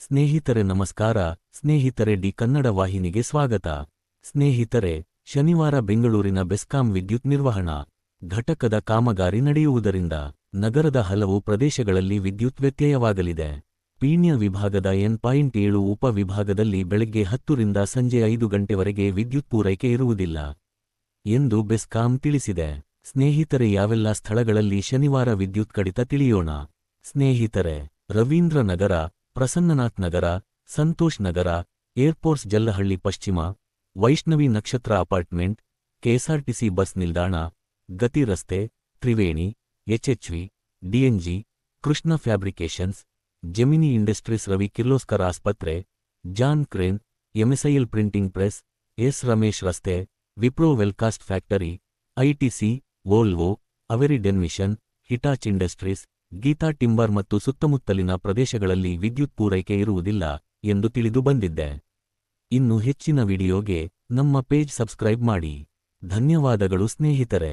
ಸ್ನೇಹಿತರೆ ನಮಸ್ಕಾರ, ಸ್ನೇಹಿತರೆ ಡಿ ಕನ್ನಡ ವಾಹಿನಿಗೆ ಸ್ವಾಗತ. ಸ್ನೇಹಿತರೆ, ಶನಿವಾರ ಬೆಂಗಳೂರಿನ ಬೆಸ್ಕಾಂ ವಿದ್ಯುತ್ ನಿರ್ವಹಣಾ ಘಟಕದ ಕಾಮಗಾರಿ ನಡೆಯುವುದರಿಂದ ನಗರದ ಹಲವು ಪ್ರದೇಶಗಳಲ್ಲಿ ವಿದ್ಯುತ್ ವ್ಯತ್ಯಯವಾಗಲಿದೆ. ಪೀಣ್ಯ ವಿಭಾಗದ ಎನ್ ಪಾಯಿಂಟ್ ಏಳು ಉಪ ವಿಭಾಗದಲ್ಲಿ ಬೆಳಗ್ಗೆ ಹತ್ತರಿಂದ ಸಂಜೆ ಐದು ಗಂಟೆವರೆಗೆ ವಿದ್ಯುತ್ ಪೂರೈಕೆ ಇರುವುದಿಲ್ಲ ಎಂದು ಬೆಸ್ಕಾಂ ತಿಳಿಸಿದೆ. ಸ್ನೇಹಿತರೆ, ಯಾವೆಲ್ಲ ಸ್ಥಳಗಳಲ್ಲಿ ಶನಿವಾರ ವಿದ್ಯುತ್ ಕಡಿತ ತಿಳಿಯೋಣ. ಸ್ನೇಹಿತರೆ ರವೀಂದ್ರ ನಗರ ಪ್ರಸನ್ನನಾಥ್ ನಗರ ಸಂತೋಷ್ ನಗರ ಏರ್ಪೋರ್ಟ್ಸ್ ಜಲ್ಲಹಳ್ಳಿ ಪಶ್ಚಿಮ Vaishnavi Nakshatra apartment KSRTC bus ನಿಲ್ದಾಣ ಗತಿ ರಸ್ತೆ Triveni HHV DNG Krishna fabrications Gemini industries Ravi Kirloskar ಆಸ್ಪತ್ರೆ John crane MSIL printing press S Ramesh ರಸ್ತೆ Wipro Welcast factory ITC Volvo Avery Dennison Hitachi industries Geetha timber ಮತ್ತು ಸುತ್ತಮುತ್ತಲಿನ ಪ್ರದೇಶಗಳಲ್ಲಿ ವಿದ್ಯುತ್ ಪೂರೈಕೆ ಇರುವುದಿಲ್ಲ ಎಂದು ತಿಳಿದು ಬಂದಿದ್ದೆ. ಇನ್ನು ಹೆಚ್ಚಿನ ವಿಡಿಯೋಗೆ ನಮ್ಮ ಪೇಜ್ ಸಬ್ಸ್ಕ್ರೈಬ್ ಮಾಡಿ. ಧನ್ಯವಾದಗಳು ಸ್ನೇಹಿತರೆ.